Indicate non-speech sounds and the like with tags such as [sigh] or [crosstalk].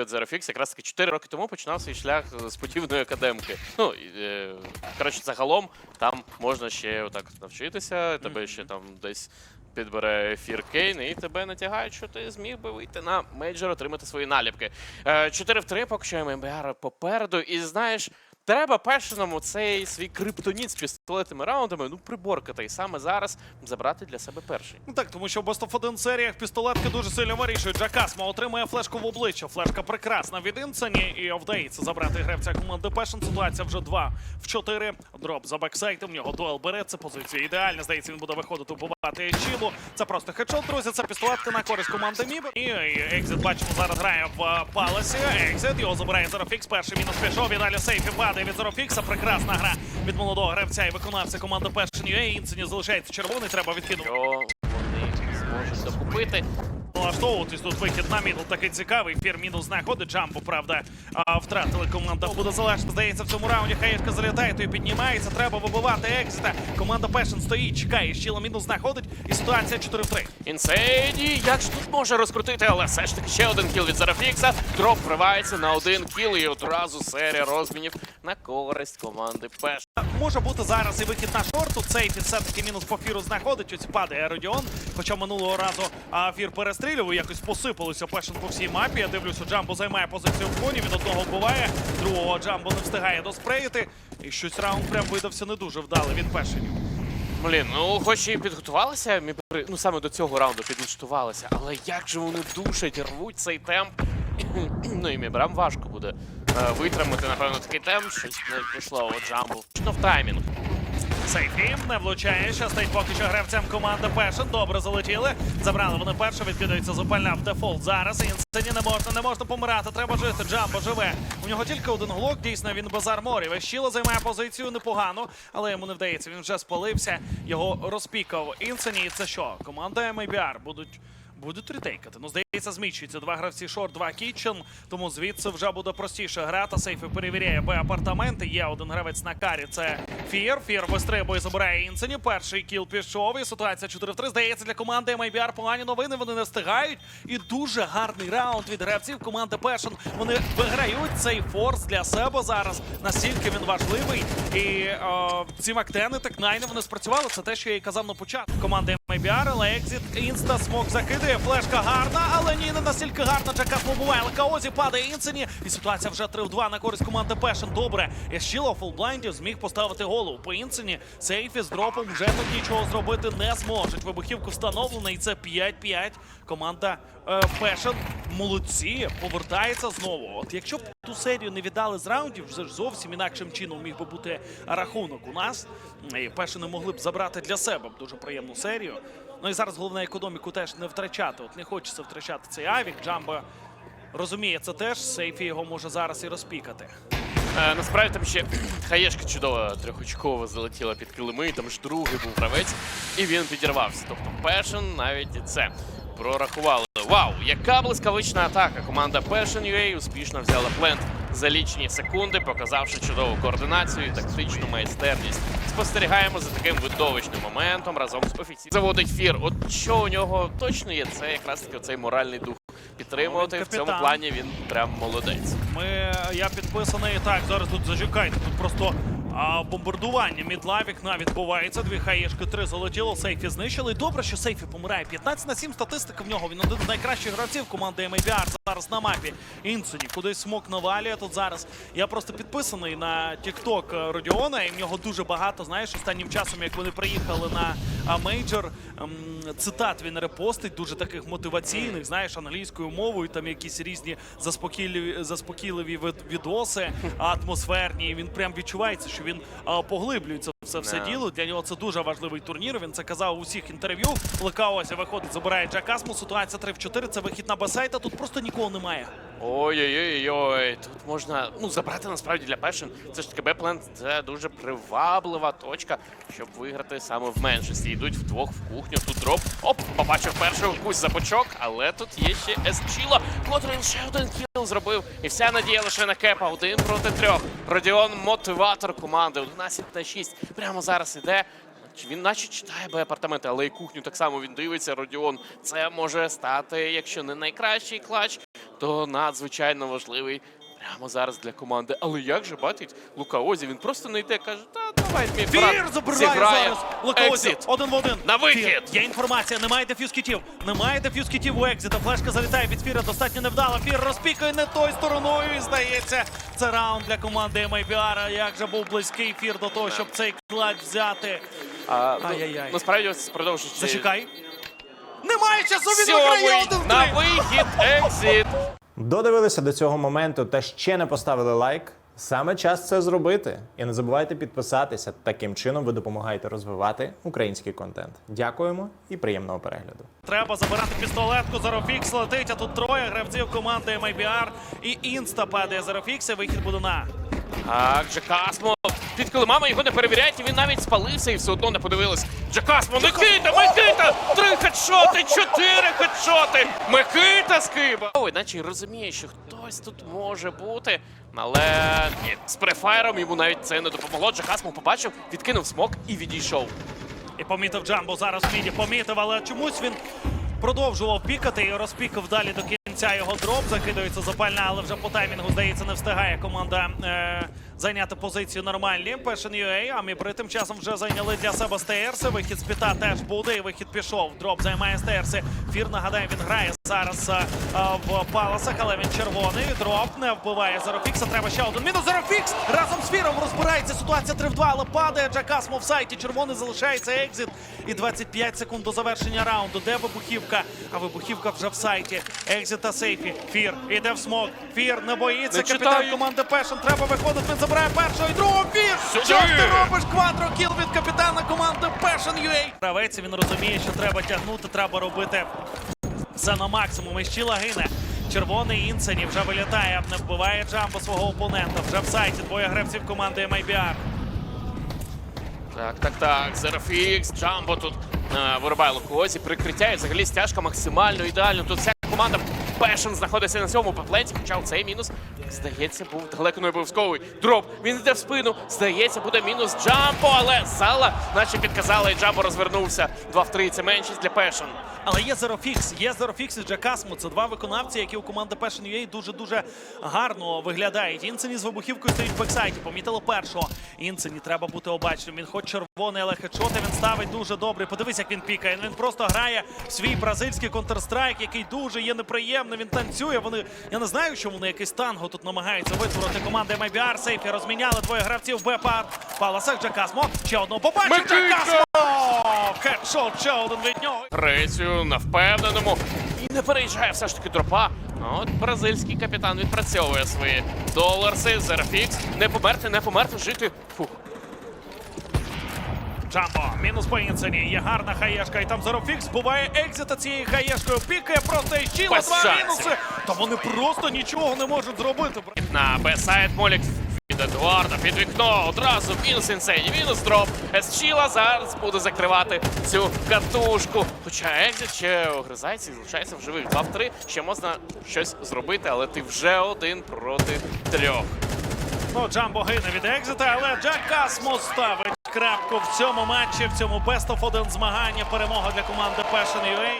от Zerofix якраз таки 4 роки тому починав свій шлях з подібної академки. Ну, е, коротше, загалом там можна ще отак навчитися, тебе ще там десь підбере ефір Кейн, і тебе натягають, що ти зміг би вийти на мейджор, отримати свої наліпки. Е, 4 в 3, поки що МБР попереду. І знаєш, треба першому цей свій криптоніт з пістолетними раундами, ну, приборкати. І саме зараз забрати для себе перший. Ну Так, тому що в Best of 1 серіях пістолетки дуже сильно вирішують. Джакасма отримує флешку в обличчя. Флешка прекрасна від Інсені і вдається забрати гравця команди Пешен. Ситуація вже 2 в 4. Дроп за бексайтом. В нього дуел бере. Це позиція ідеальна. Здається, він буде виходити вбивати Чілу. Це просто хедшот, друзі. Це пістолетка на користь команди Мібер. І Екзит бачимо зараз грає в Паласі. Екзит його забирає Зерофікс. Перший мінус пішов. І далі сейфі падає від Зерофікса. Прекрасна гра від молодого гравця і виконавця команди Пешен. Інсені залишається червоний. Треба відкинути. Вони зможуть докупити. Налаштовуватись тут вихід на мідл такий цікавий. Фір мінус знаходить джампу, правда. А втратили команда буде залежно. Здається, в цьому раунді хаєшка залітає, то і піднімається. Треба вибивати екзита. Команда Пешен стоїть, чекає. Щіла мінус знаходить. І ситуація 4 в 3. Інсейді, як ж тут може розкрутити, але все ж таки ще один кіл від Зарафікса. Дроп вривається на один кіл і одразу серія розмінів на користь команди Пеш. Може бути зараз і вихід на шорту. Цей все-таки мінус по фіру знаходить. Ось падає Родіон. Хоча минулого разу фір перестрілював, якось посипалося Пешен по всій мапі. Я дивлюся, Джамбо займає позицію в фоні. Він одного вбиває, другого Джамбо не встигає доспреїти. І щось раунд прям видався не дуже вдалий від Пешенів. Блін, ну хоч і підготувалися, ну саме до цього раунду підлаштувалися, але як же вони душать, рвуть цей темп. [clears throat] ну і Мібрам важко буде витримати, напевно, такий темп, щось не пішло у джамбу. Точно в таймінг. Сейфі не влучає. Щастить поки що гравцям команди Пешен. Добре залетіли. Забрали вони перше. Відкидається зупальна в дефолт. Зараз інсцені не можна, не можна помирати. Треба жити. Джамбо живе. У нього тільки один глок. Дійсно, він без арморів. Щіло займає позицію непогано, але йому не вдається. Він вже спалився. Його розпікав. Інсені. Це що? Команда MABR будуть. Будуть ретейкати. Ну, здається, зміщується. Два гравці шорт, два кітчен. Тому звідси вже буде простіше грати. Сейфи перевіряє Б апартаменти. Є один гравець на карі. Це Фір. Фір вистрибує, забирає Інсені. Перший кіл пішов. І ситуація 4 в 3. Здається, для команди MIBR погані новини. Вони не встигають. І дуже гарний раунд від гравців команди Пешен. Вони виграють цей форс для себе зараз. Настільки він важливий. І е, ці мактени так найне вони спрацювали. Це те, що я і казав на початку. Команди MIBR, але екзит інста смок закидує. Флешка гарна, але ні, не настільки гарна. Джакас побуває. Лакаозі падає інсені. І ситуація вже 3 в 2 на користь команди Пешен. Добре. Ящіло фулблайндів зміг поставити голову. По інсені сейфі з дропом вже тут нічого зробити не зможуть. Вибухівку встановлено, і це 5-5. Команда е, Пешен молодці. Повертається знову. От якщо б ту серію не віддали з раундів, вже ж зовсім інакшим чином міг би бути рахунок у нас. І Пешени могли б забрати для себе дуже приємну серію. Ну і зараз головне економіку теж не втрачати. От не хочеться втрачати цей авік. Джамбо розуміє це теж. Сейфі його може зараз і розпікати. Е, насправді там ще [clears throat] хаєшка чудова трьохочкова залетіла під килими, там ж другий був гравець, і він підірвався. Тобто Пешен навіть це прорахували. Вау, яка блискавична атака! Команда Passion UA успішно взяла плент за лічні секунди, показавши чудову координацію і тактичну майстерність. Спостерігаємо за таким видовищним моментом разом з офіційним. Заводить фір. От що у нього точно є, це якраз таки цей моральний дух. Підтримувати в цьому плані він прям молодець. Ми, я підписаний. Так, зараз тут зажікайте Тут просто а, бомбардування мідлав вікна відбувається. Дві хаєшки, три залетіло, сейфі знищили. Добре, що сейфі помирає. 15 на 7 статистика в нього. Він один з найкращих гравців команди MABR зараз на мапі. Інсені, кудись смок навалює тут зараз. Я просто підписаний на TikTok Родіона, і в нього дуже багато. Знаєш, останнім часом, як вони приїхали на мейджор, ем, цитат він репостить, дуже таких мотиваційних, знаєш, англійською мовою, там якісь різні заспокійливі, заспокійливі відоси, атмосферні. Він прям відчувається, що він а, поглиблюється в це все yeah. діло. Для нього це дуже важливий турнір. Він це казав у всіх інтерв'ю. Лекаозі виходить, забирає Джакасму. Ситуація 3 в 4. Це вихід на Басайта. Тут просто нікого немає. Ой-ой-ой, тут можна ну забрати насправді для першин. Це ж таки Бепленд, це дуже приваблива точка, щоб виграти саме в меншості. Йдуть вдвох в кухню. Тут дроп. Оп, побачив перший укусь за бочок, але тут є ще Есчіло, котрий ще один кіл зробив. І вся надія лише на кепа. Один проти трьох. Родіон мотиватор команди. 11 на 6. Прямо зараз іде. Він наче читає Б апартаменти, але і кухню так само він дивиться. Родіон. Це може стати, якщо не найкращий клач, то надзвичайно важливий прямо зараз для команди. Але як же бачить Лука Озі? Він просто не йде, каже, та давай мій Фір забирає зіграє. зараз. Лукаузі Ексіт. один в один. На вихід. Фір. Є інформація, немає дефюз кітів. Немає дефюз кітів у екзіта. Флешка залітає від Фіра, достатньо невдало. Фір розпікає не той стороною. І здається, це раунд для команди MIBR. Як же був близький Фір до того, щоб цей клач взяти. А, ну, Ай-яй-яй. Насправді продовжуючи. Зачекай. Немає часу, він Сьомий на вихід Екзіт. Додивилися до цього моменту та ще не поставили лайк. Саме час це зробити. І не забувайте підписатися. Таким чином ви допомагаєте розвивати український контент. Дякуємо і приємного перегляду. Треба забирати пістолетку. Зарофікс летить, а тут троє гравців команди MIBR. І інста падає Зарофікс, і вихід буде на. Так, Джакасмо під килимами його не перевіряють, і він навіть спалився і все одно не подивились. Джакасмо, Микита, Микита! Три хедшоти, чотири хедшоти! Микита скиба! Ой, наче розуміє, що хтось тут може бути. Але ні, з префайром йому навіть це не допомогло. Джакасмо побачив, відкинув смок і відійшов. І помітив Джамбо зараз в міді, помітив, але чомусь він продовжував пікати і розпікав далі до кінця його дроп. Закидається запальна, але вже по таймінгу, здається, не встигає команда е, зайняти позицію нормальні. Passion UA, Мібри тим часом вже зайняли для себе стейрси. Вихід з піта теж буде, і вихід пішов. Дроп займає стейрси. Фір, нагадаю, він грає зараз е, в паласах, але він червоний. Дроп не вбиває Зарофікса. Треба ще один мінус. Зарофікс разом з Фіром розбирається. Ситуація 3 в 2, але падає Джакасмо в сайті. Червоний залишається екзит. І 25 секунд до завершення раунду. Де вибухівка? А вибухівка вже в сайті. Екзит та сейфі. Фір іде в смок. Фір не боїться. Не Капітан команди Пешен. Треба виходити. Він забирає першого і другого. Фір! Сюди! Що ти робиш? Квадро кіл від капітана команди Passion UA. Гравець він розуміє, що треба тягнути, треба робити все на максимум. І щіла гине. Червоний інсені вже вилітає, не вбиває Джамбо свого опонента. Вже в сайті двоє гравців команди MIBR. Так, так, так. Зерофікс, Джамбо тут е, вирубає Лукозі, прикриття і взагалі стяжка максимально ідеально. Тут вся команда Пешен знаходиться на цьому пепленті, хоча цей мінус, здається, був далеко не обов'язковий. Дроп, він йде в спину. Здається, буде мінус Джамбо, але зала, наче підказала, і Джамбо розвернувся. 2 в 3, це меншість для Пешен. Але є Зерофікс, є Зерофікс і Джакасмо. Це два виконавці, які у команди Passion UA дуже-дуже гарно виглядають. Інсені з вибухівкою стоїть в бексайті. Помітили першого. Інсені треба бути обачним. Він хоч червоний, але хедшоти він ставить дуже добре. Подивись, як він пікає. Він просто грає свій бразильський Counter-Strike, який дуже є неприємним. Він танцює. Вони я не знаю, чому вони якийсь танго тут намагаються витворити команди MIBR. Сейфі розміняли двоє гравців Б-пар. Паласах Джакасмо. Ще одного побачив. Джакасмо! Хедшот ще один від нього. Третю на впевненому. І не переїжджає все ж таки дропа. А От бразильський капітан відпрацьовує свої доларси. Зерофікс. Не померти, не померти, жити. Фух. Джамбо, мінус по інсені. Є гарна хаєшка. І там Зерофікс буває екзита цією хаєшкою. Пікає просто і щіла. Два мінуси. Та вони просто нічого не можуть зробити. На Б-сайд Молік від Едуарда під вікно. Одразу мінус інсені, мінус дроп. Есчіла зараз буде закривати цю катушку. Хоча Екзит ще огризається і залишається в живих. 2 в 3. Ще можна щось зробити, але ти вже один проти трьох. Ну, Джамбо гине від екзита, але Джак Касмо ставить крапку в цьому матчі, в цьому Best of 1 змагання. Перемога для команди Passion UA.